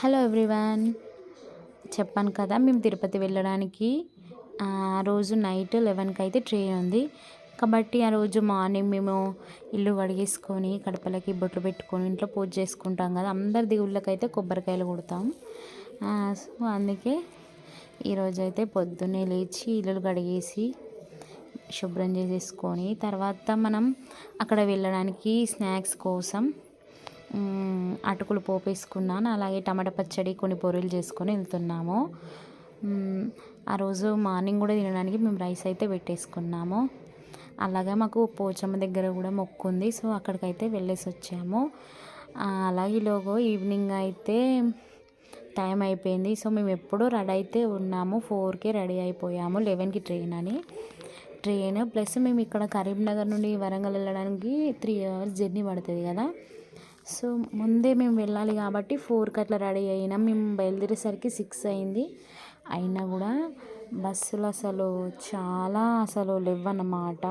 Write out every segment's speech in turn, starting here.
Hello everyone. చెప్పాను కదా మేము తిరుపతి వెళ్ళడానికి ఆ రోజు నైట్ లెవెన్కి అయితే ట్రైన్ ఉంది. కాబట్టి ఆ రోజు మార్నింగ్ మేము ఇల్లు కడిగేసుకొని కడపలకి బొట్లు పెట్టుకొని ఇంట్లో పూజ చేసుకుంటాం కదా అందరి దేవుళ్ళకి అయితే కొబ్బరికాయలు కొడతాం. సో అందుకే ఈరోజు అయితే పొద్దున్నే లేచి ఇల్లు కడిగేసి శుభ్రం చేసేసుకొని తర్వాత మనం అక్కడ వెళ్ళడానికి స్నాక్స్ కోసం అటుకులు పోపేసుకున్నాను. అలాగే టమాటా పచ్చడి కొన్ని పొరులు చేసుకొని వెళ్తున్నాము. ఆ రోజు మార్నింగ్ కూడా తినడానికి మేము రైస్ అయితే పెట్టేసుకున్నాము. అలాగే మాకు పోచమ్మ దగ్గర కూడా మొక్కు ఉంది సో అక్కడికైతే వెళ్ళేసి వచ్చాము. అలాగే లోగో ఈవినింగ్ అయితే టైం అయిపోయింది. సో మేము ఎప్పుడూ రెడీ అయితే ఉన్నాము. ఫోర్కే రెడీ అయిపోయాము లెవెన్కి ట్రైన్ అని. ట్రైన్ ప్లస్ మేము ఇక్కడ కరీంనగర్ నుండి వరంగల్ వెళ్ళడానికి త్రీ అవర్స్ జర్నీ పడుతుంది కదా. సో ముందే మేము వెళ్ళాలి కాబట్టి ఫోర్కి అట్లా రెడీ అయినాం. మేము బయలుదేరేసరికి సిక్స్ అయింది. అయినా కూడా బస్సులు అసలు చాలా అసలు లేవన్నమాట.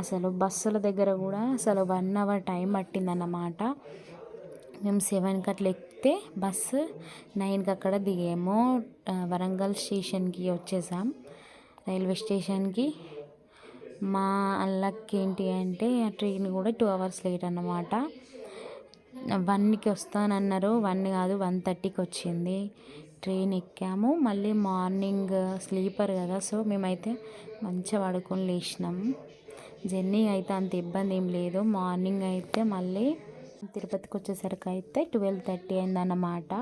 అసలు బస్సుల దగ్గర కూడా అసలు వన్ అవర్ టైం పట్టిందన్నమాట. మేము సెవెన్కి అట్లా ఎక్కితే బస్సు నైన్కి అక్కడ దిగాము. వరంగల్ స్టేషన్కి వచ్చేసాం. రైల్వే స్టేషన్కి. మా అల్లకి ఏంటి అంటే ఆ ట్రైన్ కూడా టూ అవర్స్ లేట్ అన్నమాట. వన్కి వస్తానన్నారు. వన్ కాదు వన్ థర్టీకి వచ్చింది. ట్రైన్ ఎక్కాము. మళ్ళీ మార్నింగ్ స్లీపర్ కదా సో మేమైతే మంచిగా పడుకొని లేచినాం. జర్నీ అయితే అంత ఇబ్బంది ఏం లేదు. మార్నింగ్ అయితే మళ్ళీ తిరుపతికి వచ్చేసరికి అయితే ట్వెల్వ్ థర్టీ అయిందన్నమాట.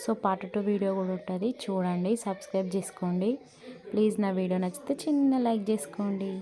సో పార్ట్ టూ వీడియో కూడా ఉంటుంది. చూడండి సబ్స్క్రైబ్ చేసుకోండి. ప్లీజ్ నా వీడియో నచ్చితే చిన్న లైక్ చేసుకోండి.